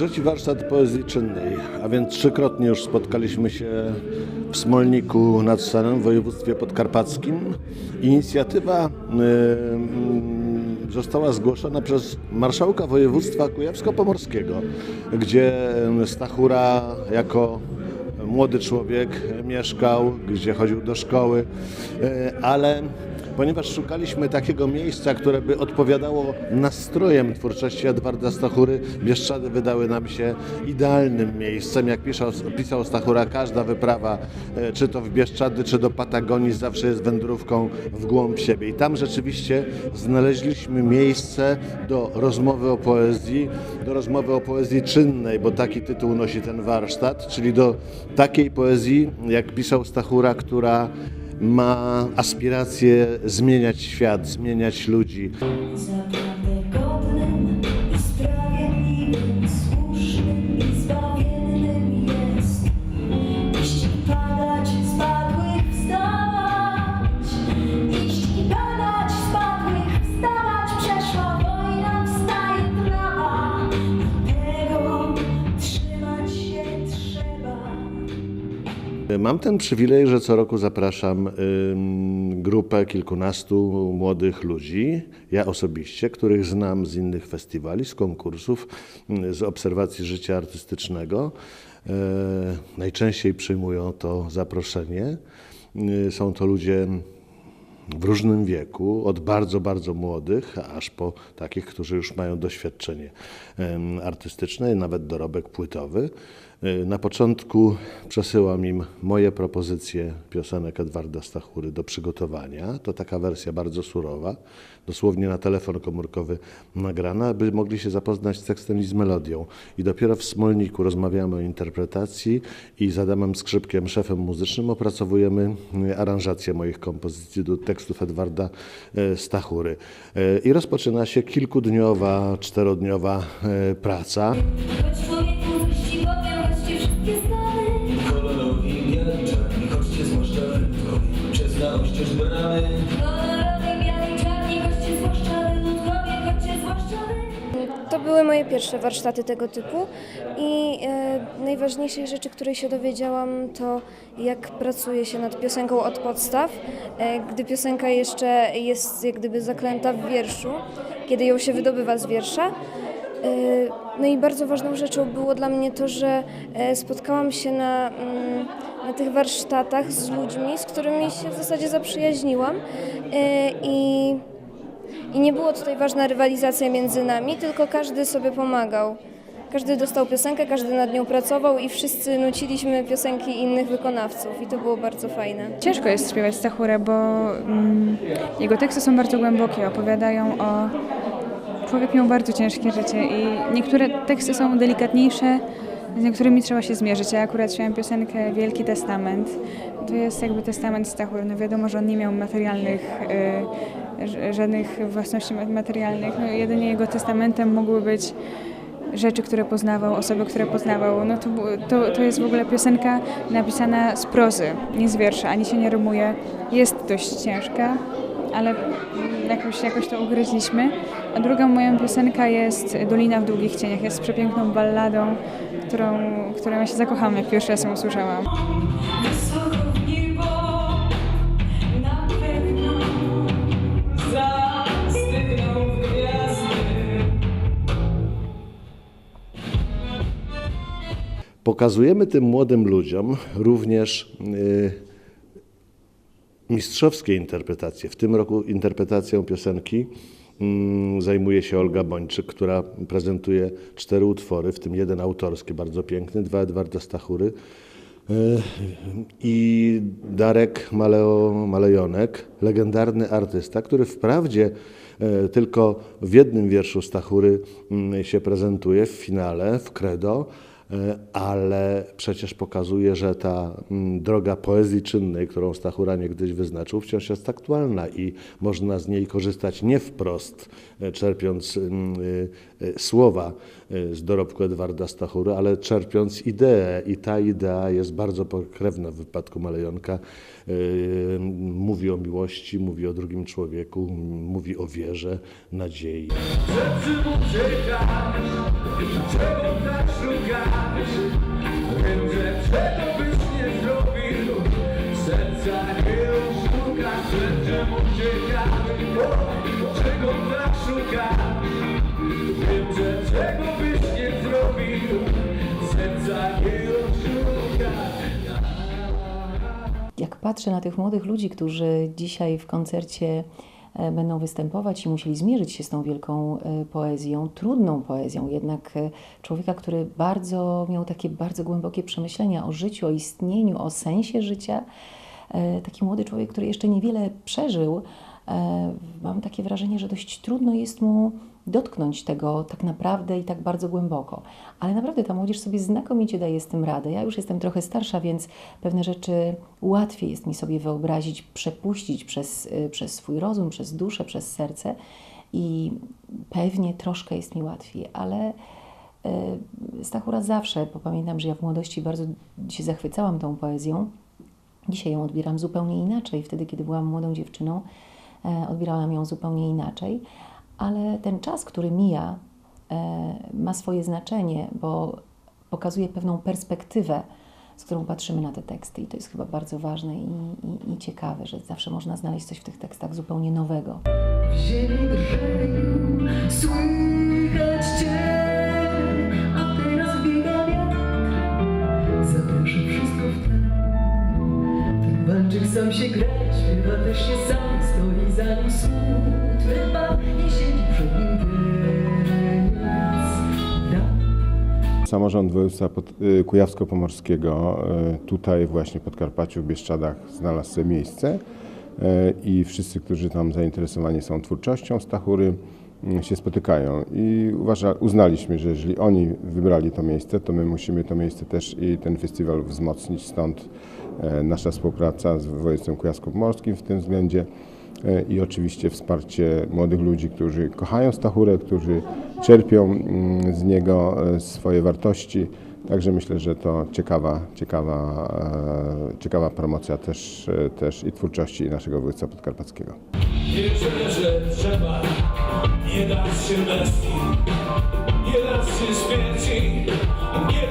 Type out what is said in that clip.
Trzeci warsztat poezji czynnej, a więc trzykrotnie już spotkaliśmy się w Smolniku nad Senem w województwie podkarpackim. Inicjatywa y, y, została zgłoszona przez marszałka województwa kujawsko-pomorskiego, gdzie y, Stachura jako młody człowiek mieszkał, gdzie chodził do szkoły, y, ale ponieważ szukaliśmy takiego miejsca, które by odpowiadało nastrojem twórczości Edwarda Stachury, Bieszczady wydały nam się idealnym miejscem. Jak pisał, pisał Stachura, każda wyprawa, e, czy to w Bieszczady, czy do Patagonii, zawsze jest wędrówką w głąb siebie. I tam rzeczywiście znaleźliśmy miejsce do rozmowy o poezji, do rozmowy o poezji czynnej, bo taki tytuł nosi ten warsztat, czyli do takiej poezji, jak pisał Stachura, która ma aspiracje zmieniać świat, zmieniać ludzi. Mam ten przywilej, że co roku zapraszam grupę kilkunastu młodych ludzi, ja osobiście, których znam z innych festiwali, z konkursów, y, z obserwacji życia artystycznego. E, najczęściej przyjmują to zaproszenie. Y, Są to ludzie w różnym wieku, od bardzo, bardzo młodych, aż po takich, którzy już mają doświadczenie artystyczne, nawet dorobek płytowy. Y, Na początku przesyłam im moje propozycje piosenek Edwarda Stachury do przygotowania. To taka wersja bardzo surowa, dosłownie na telefon komórkowy nagrana, by mogli się zapoznać z tekstem i z melodią. I dopiero w Smolniku rozmawiamy o interpretacji i z Adamem Skrzypkiem, szefem muzycznym, opracowujemy y, aranżację moich kompozycji do tekstów Edwarda y, Stachury. I rozpoczyna się kilkudniowa, czterodniowa praca. Były moje pierwsze warsztaty tego typu i e, najważniejszej rzeczy, której się dowiedziałam, to jak pracuje się nad piosenką od podstaw, e, gdy piosenka jeszcze jest jak gdyby zaklęta w wierszu, kiedy ją się wydobywa z wiersza. E, No i bardzo ważną rzeczą było dla mnie to, że e, spotkałam się na, mm, na tych warsztatach z ludźmi, z którymi się w zasadzie zaprzyjaźniłam e, i i nie było tutaj ważna rywalizacja między nami, tylko każdy sobie pomagał. Każdy dostał piosenkę, każdy nad nią pracował i wszyscy nuciliśmy piosenki innych wykonawców i to było bardzo fajne. Ciężko jest śpiewać Stachurę, bo mm, jego teksty są bardzo głębokie, opowiadają o... Człowiek miał bardzo ciężkie życie i niektóre teksty są delikatniejsze, z niektórymi trzeba się zmierzyć. Ja akurat śpiewam piosenkę Wielki Testament. To jest jakby testament Stachury. No wiadomo, że on nie miał materialnych, ż- żadnych własności ma- materialnych. No, jedynie jego testamentem mogły być rzeczy, które poznawał, osoby, które poznawał. No to, to, to jest w ogóle piosenka napisana z prozy, nie z wiersza, ani się nie rymuje. Jest dość ciężka, ale jakoś, jakoś to ugryźliśmy. A druga moja piosenka jest Dolina w długich cieniach. Jest przepiękną balladą, którą, którą ja się zakochałam, jak pierwszy raz ją usłyszałam. Pokazujemy tym młodym ludziom również y, mistrzowskie interpretacje. W tym roku interpretacją piosenki mm, zajmuje się Olga Bończyk, która prezentuje cztery utwory, w tym jeden autorski, bardzo piękny, dwa Edwarda Stachury y, i Darek Maleo, Malejonek, legendarny artysta, który wprawdzie e, tylko w jednym wierszu Stachury mm, się prezentuje w finale, w credo, E, ale przecież pokazuje, że ta mm, droga poezji czynnej, którą Stachura niegdyś wyznaczył, wciąż jest aktualna i można z niej korzystać nie wprost, e, czerpiąc mm, y, słowa z dorobku Edwarda Stachury, ale czerpiąc ideę i ta idea jest bardzo pokrewna w wypadku Malejonka. Mówi o miłości, mówi o drugim człowieku, mówi o wierze, nadziei. Rzeczy uciekać, czego tak szukać Czego nie Serca nie oszukać Będę uciekać O, czego czego nie Serca nie oszukać Jak patrzę na tych młodych ludzi, którzy dzisiaj w koncercie będą występować i musieli zmierzyć się z tą wielką e, poezją, trudną poezją, jednak e, człowieka, który bardzo miał takie bardzo głębokie przemyślenia o życiu, o istnieniu, o sensie życia, e, taki młody człowiek, który jeszcze niewiele przeżył, e, mam takie wrażenie, że dość trudno jest mu dotknąć tego tak naprawdę i tak bardzo głęboko. Ale naprawdę ta młodzież sobie znakomicie daje z tym radę. Ja już jestem trochę starsza, więc pewne rzeczy łatwiej jest mi sobie wyobrazić, przepuścić przez, y, przez swój rozum, przez duszę, przez serce i pewnie troszkę jest mi łatwiej, ale y, Stachura zawsze, bo pamiętam, że ja w młodości bardzo się zachwycałam tą poezją. Dzisiaj ją odbieram zupełnie inaczej. Wtedy, kiedy byłam młodą dziewczyną, e, odbierałam ją zupełnie inaczej, ale ten czas, który mija, e, ma swoje znaczenie, bo pokazuje pewną perspektywę, z którą patrzymy na te teksty, i to jest chyba bardzo ważne i, i, i ciekawe, że zawsze można znaleźć coś w tych tekstach zupełnie nowego. W ziemi drżeją, słychać Cię, sam się gra, śpiewa też się sam, Samorząd województwa pod- y, kujawsko-pomorskiego y, tutaj właśnie w Podkarpaciu w Bieszczadach znalazł sobie miejsce y, i wszyscy, którzy tam zainteresowani są twórczością Stachury się spotykają. I uważa, uznaliśmy, że jeżeli oni wybrali to miejsce, to my musimy to miejsce też i ten festiwal wzmocnić, stąd nasza współpraca z województwem kujawsko-pomorskim w tym względzie i oczywiście wsparcie młodych ludzi, którzy kochają Stachurę, którzy czerpią mm, z niego e, swoje wartości. Także myślę, że to ciekawa, ciekawa, e, ciekawa promocja też, e, też i twórczości naszego województwa podkarpackiego. Wierzę, że trzeba nie dać się bestii, nie dać się śmierci, nie